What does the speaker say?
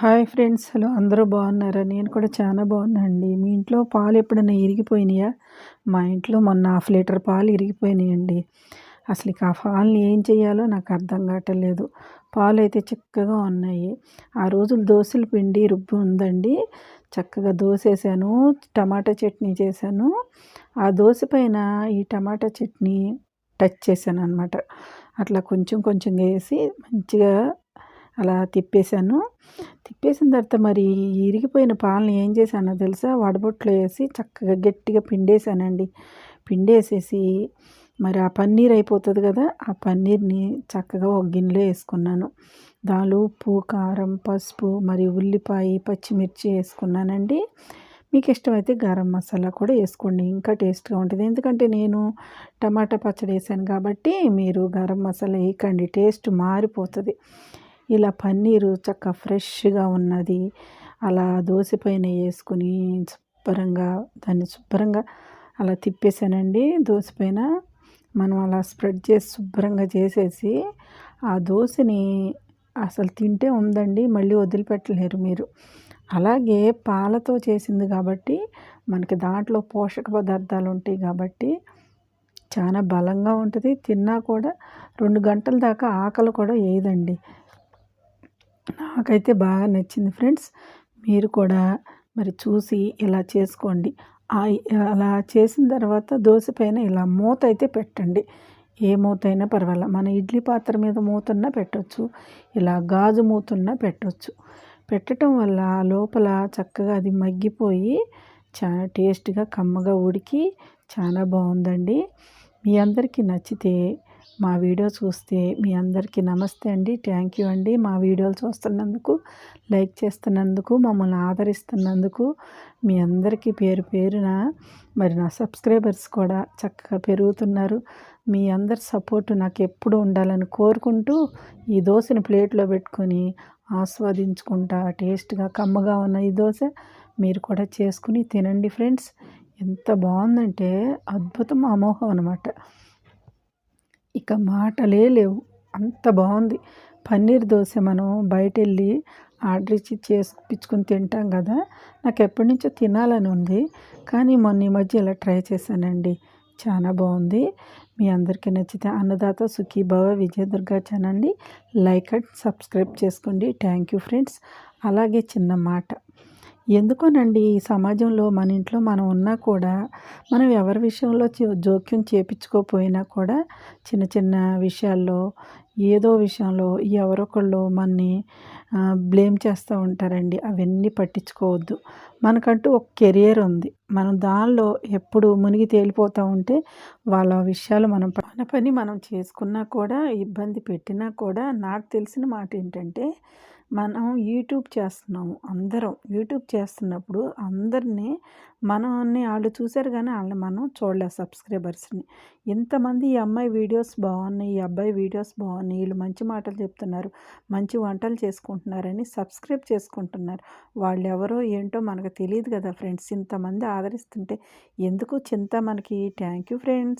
Hi friends hello అందరూ బాగున్నారా? నేను కూడా చాలా బాగున్నానండి. మీ ఇంట్లో పాలు ఎప్పుడైనా ఇరిగిపోయినాయా? మా ఇంట్లో మొన్న హాఫ్ లీటర్ పాలు ఇరిగిపోయినాయండి. అసలు ఆ పాలని ఏం చేయాలో నాకు అర్థం కావట్లేదు. పాలు అయితే చక్కగా ఉన్నాయి. ఆ రోజులు దోశల పిండి రుబ్బు ఉందండి. చక్కగా దోశ వేసాను టమాటా చట్నీ చేశాను. ఆ దోశ పైన ఈ టమాటా చట్నీ టచ్ చేశాను అనమాట అట్లా కొంచెం కొంచెం వేసి మంచిగా అలా తిప్పేశాను. తిప్పేసిన తర్వాత మరి ఇరిగిపోయిన పాలను ఏం చేశానో తెలుసా? వడబొట్లో వేసి చక్కగా గట్టిగా పిండేశానండి. పిండేసేసి మరి ఆ పన్నీర్ అయిపోతుంది కదా ఆ పన్నీర్ని చక్కగా ఒక గిన్నెలో వేసుకున్నాను. దానిలో ఉప్పు కారం పసుపు మరి ఉల్లిపాయ పచ్చిమిర్చి వేసుకున్నానండి. మీకు ఇష్టమైతే గరం మసాలా కూడా వేసుకోండి ఇంకా టేస్ట్గా ఉంటుంది. ఎందుకంటే నేను టమాటా పచ్చడి వేసాను కాబట్టి మీరు గరం మసాలా వేయకండి టేస్ట్ మారిపోతుంది. ఇలా పన్నీరు చక్క ఫ్రెష్గా ఉన్నది. అలా దోశ పైన వేసుకుని శుభ్రంగా దాన్ని శుభ్రంగా అలా తిప్పేసానండి. దోశ పైన మనం అలా స్ప్రెడ్ చేసి శుభ్రంగా చేసేసి ఆ దోశని అసలు తింటే ఉందండి మళ్ళీ వదిలిపెట్టలేరు మీరు. అలాగే పాలతో చేసింది కాబట్టి మనకి దాంట్లో పోషక పదార్థాలు ఉంటాయి కాబట్టి చాలా బలంగా ఉంటుంది. తిన్నా కూడా రెండు గంటల దాకా ఆకలి కూడా వేయదండి. నాకైతే బాగా నచ్చింది ఫ్రెండ్స్. మీరు కూడా మరి చూసి ఇలా చేసుకోండి. అలా చేసిన తర్వాత దోశ పైన ఇలా మూత అయితే పెట్టండి. ఏ మూత అయినా పర్వాలేదు మన ఇడ్లీ పాత్ర మీద మూతున్నా పెట్టవచ్చు ఇలా గాజు మూతున్నా పెట్టవచ్చు పెట్టడం వల్ల లోపల చక్కగా అది మగ్గిపోయి చాలా టేస్ట్గా కమ్మగా ఉడికి చాలా బాగుందండి. మీ అందరికీ నచ్చితే మా వీడియో చూస్తే మీ అందరికీ నమస్తే అండి. థ్యాంక్ యూ అండి. మా వీడియోలు చూస్తున్నందుకు లైక్ చేస్తున్నందుకు మమ్మల్ని ఆదరిస్తున్నందుకు మీ అందరికీ పేరు పేరున మరి నా సబ్స్క్రైబర్స్ కూడా చక్కగా పెరుగుతున్నారు. మీ అందరి సపోర్టు నాకు ఎప్పుడు ఉండాలని కోరుకుంటూ ఈ దోశని ప్లేట్లో పెట్టుకొని ఆస్వాదించుకుంటా టేస్ట్గా కమ్మగా ఉన్న ఈ దోశ మీరు కూడా చేసుకుని తినండి ఫ్రెండ్స్. ఎంత బాగుందంటే అద్భుతం అమోహం అనమాట ఇక మాటలే లేవు. అంత బాగుంది పన్నీర్ దోశ మనం బయట వెళ్ళి ఆర్డర్ ఇచ్చి చేసిపించుకొని తింటాం కదా. నాకు ఎప్పటి నుంచో తినాలని ఉంది. కానీ మొన్న ఈ మధ్య ఇలా ట్రై చేశానండి. చాలా బాగుంది మీ అందరికీ నచ్చితే అన్నదాత సుఖీభవ విజయదుర్గా ఛానల్ని లైక్ అండ్ సబ్స్క్రైబ్ చేసుకోండి. Thank you friends. అలాగే చిన్న మాట. ఎందుకోనండి ఈ సమాజంలో మన ఇంట్లో మనం ఉన్నా కూడా మనం ఎవరి విషయంలో జోక్యం చేపించుకోపోయినా కూడా చిన్న చిన్న విషయాల్లో ఏదో విషయంలో ఎవరొకళ్ళు మనని బ్లేమ్ చేస్తూ ఉంటారండి. అవన్నీ పట్టించుకోవద్దు. మనకంటూ ఒక కెరియర్ ఉంది. మనం దానిలో ఎప్పుడు మునిగి తేలిపోతూ ఉంటే వాళ్ళ విషయాలు మనం మన పని మనం చేసుకున్నా కూడా ఇబ్బంది పెట్టినా కూడా నాకు తెలిసిన మాట ఏంటంటే మనం యూట్యూబ్ చేస్తున్నాము. అందరం యూట్యూబ్ చేస్తున్నప్పుడు అందరినీ మనల్ని వాళ్ళు చూశారు కానీ వాళ్ళని మనం చూడలేదు సబ్స్క్రైబర్స్ని. ఇంతమంది ఈ అమ్మాయి వీడియోస్ బాగున్నాయి ఈ అబ్బాయి వీడియోస్ బాగున్నాయి వీళ్ళు మంచి మాటలు చెప్తున్నారు మంచి వంటలు చేసుకుంటున్నారని సబ్స్క్రైబ్ చేసుకుంటున్నారు. వాళ్ళు ఎవరో ఏంటో మనకు తెలియదు కదా ఫ్రెండ్స్. ఇంతమంది ఆదరిస్తుంటే ఎందుకు చింత మనకి? Thank you friends.